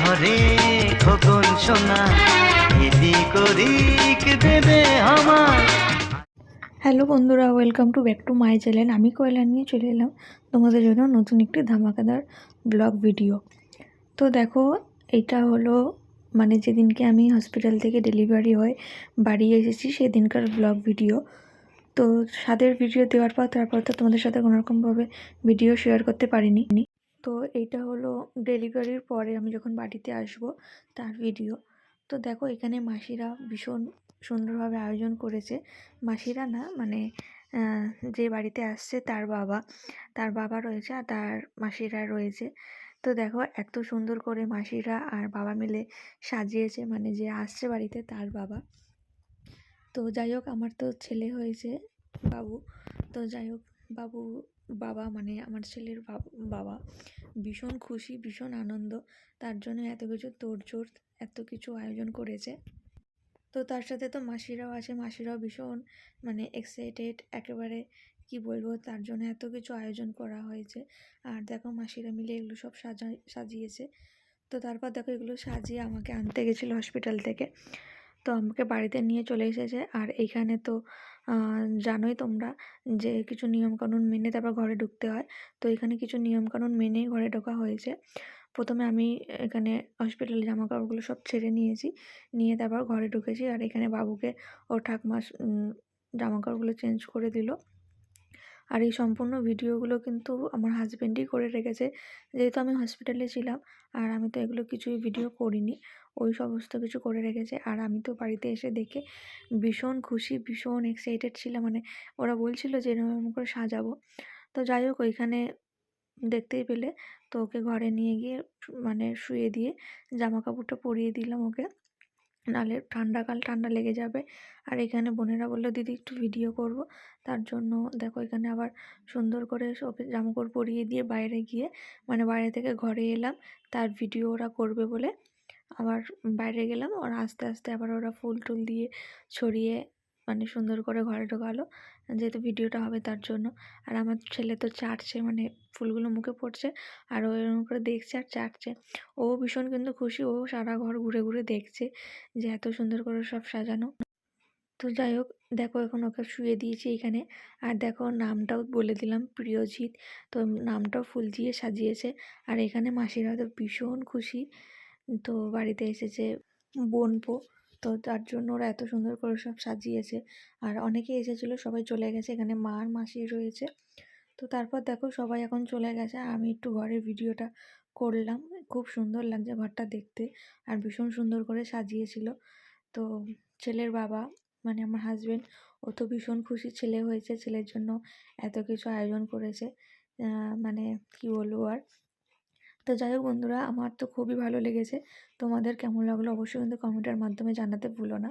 ঘরে খোকন সোনা, এদিক ওদিক দেবে আমার। হ্যালো বন্ধুরা, welcome to back to my channel. আমি কয়লা নিয়ে চলে এলাম তোমাদের জন্য নতুন একটি ধামাকাদার ব্লগ ভিডিও। তো দেখো, এটা হলো মানে যেদিনকে আমি হসপিটাল থেকে ডেলিভারি হয়ে বাড়ি এসেছি, সেদিনকার ব্লগ ভিডিও। তো স্বাদের ভিডিও দেওয়ার পর, তারপর তো তোমাদের সাথে কোনোরকমভাবে ভিডিও শেয়ার করতে পারিনি। তো এইটা হলো ডেলিভারির পরে আমি যখন বাড়িতে আসব তার ভিডিও। তো দেখো এখানে মাসিরা ভীষণ সুন্দরভাবে আয়োজন করেছে। মাসিরা না মানে যে বাড়িতে আসছে তার বাবা তার বাবা রয়েছে আর তার মাসিরা রয়েছে। তো দেখো এত সুন্দর করে মাসিরা আর বাবা মিলে সাজিয়েছে মানে যে আসছে বাড়িতে তার বাবা। তো যাই হোক আমার তো ছেলে হয়েছে বাবু। তো যাই হোক বাবু বাবা মানে আমার ছেলের বাব- ভীষণ খুশি, ভীষণ আনন্দ। তার জন্য এত কিছু তোড়জোড়, এত কিছু আয়োজন করেছে। তো তার সাথে তো মাসিরাও আছে, মাসিরাও ভীষণ মানে এক্সাইটেড একেবারে কি বলব, তার জন্য এত কিছু আয়োজন করা হয়েছে। আর দেখো মাসিরা মিলে এগুলো সব সাজা, সাজিয়েছে। তো তারপর দেখো এগুলো সাজিয়ে আমাকে আনতে গেছিল হসপিটাল থেকে। তো আমাকে বাড়িতে নিয়ে চলে এসেছে। আর এইখানে তো জানোই তোমরা যে কিছু নিয়মকানুন মেনে তারপর ঘরে ঢুকতে হয়। তো এখানে কিছু নিয়মকানুন মেনেই ঘরে ঢোকা হয়েছে। প্রথমে আমি এখানে হসপিটালে জামা কাপড়গুলো সব ছেড়ে নিয়েছি। নিয়ে তারপর ঘরে ঢুকেছি। আর এখানে বাবুকে ও ঠাকমা জামা কাপড়গুলো চেঞ্জ করে দিল। আর এই সম্পূর্ণ ভিডিওগুলো কিন্তু আমার হাজব্যান্ডই করে রেখেছে। যেহেতু আমি হসপিটালে ছিলাম আর আমি তো এগুলো কিছুই ভিডিও করিনি, ওই সমস্ত কিছু করে রেখেছে। আর আমি তো বাড়িতে এসে দেখে ভীষণ খুশি, ভীষণ এক্সাইটেড ছিলাম। মানে ওরা বলছিল যে এরকম করে সাজাবো। তো যাই হোক, ওইখানে দেখতেই পেলে। তো ওকে ঘরে নিয়ে গিয়ে মানে শুয়ে দিয়ে জামা কাপড়টা পরিয়ে দিলাম ওকে। নাহলে ঠান্ডাকাল ঠান্ডা লেগে যাবে। আর এখানে বোনেরা বলল, দিদি একটু ভিডিও করব। তার জন্য দেখো এখানে আবার সুন্দর করে ওকে জামাকাপড় পরিয়ে দিয়ে বাইরে গিয়ে মানে বাইরে থেকে ঘরে এলাম। তার ভিডিও ওরা করবে বলে আবার বাইরে গেলাম। ওরা আস্তে আস্তে আবার ওরা ফুল টুল দিয়ে ছড়িয়ে মানে সুন্দর করে ঘরে ঢোকালো, যেহেতু ভিডিওটা হবে তার জন্য। আর আমার ছেলে তো চাটছে মানে ফুলগুলো মুখে পড়ছে, আর ও এরকম করে দেখছে আর চাটছে। ও ভীষণ কিন্তু খুশি, ও সারা ঘর ঘুরে ঘুরে দেখছে যে এত সুন্দর করে সব সাজানো। তো যাই হোক, দেখো এখন ওকে শুয়ে দিয়েছি এখানে। আর দেখো নামটাও বলে দিলাম, প্রিয়জিৎ। তো নামটাও ফুল দিয়ে সাজিয়েছে। আর এখানে মাসিরা তো ভীষণ খুশি। তো বাড়িতে এসেছে বোনপো। তো তার জন্য ওরা এত সুন্দর করে সব সাজিয়েছে। আর অনেকেই এসেছিল, সবাই চলে গেছে। এখানে মা আর মাসি রয়েছে। তো তারপর দেখো সবাই এখন চলে গেছে। আমি একটু ঘরের ভিডিওটা করলাম। খুব সুন্দর লাগছে ঘরটা দেখতে। আর ভীষণ সুন্দর করে সাজিয়েছিল। তো ছেলের বাবা মানে আমার হাজবেন্ড ও তো ভীষণ খুশি ছেলে হয়েছে। ছেলের জন্য এত কিছু আয়োজন করেছে। মানে কি বলব আর? তো যাই হোক বন্ধুরা, আমার তো খুবই ভালো লেগেছে। তোমাদের কেমন লাগল অবশ্যই কিন্তু কমেন্টের মাধ্যমে জানাতে ভুলো না।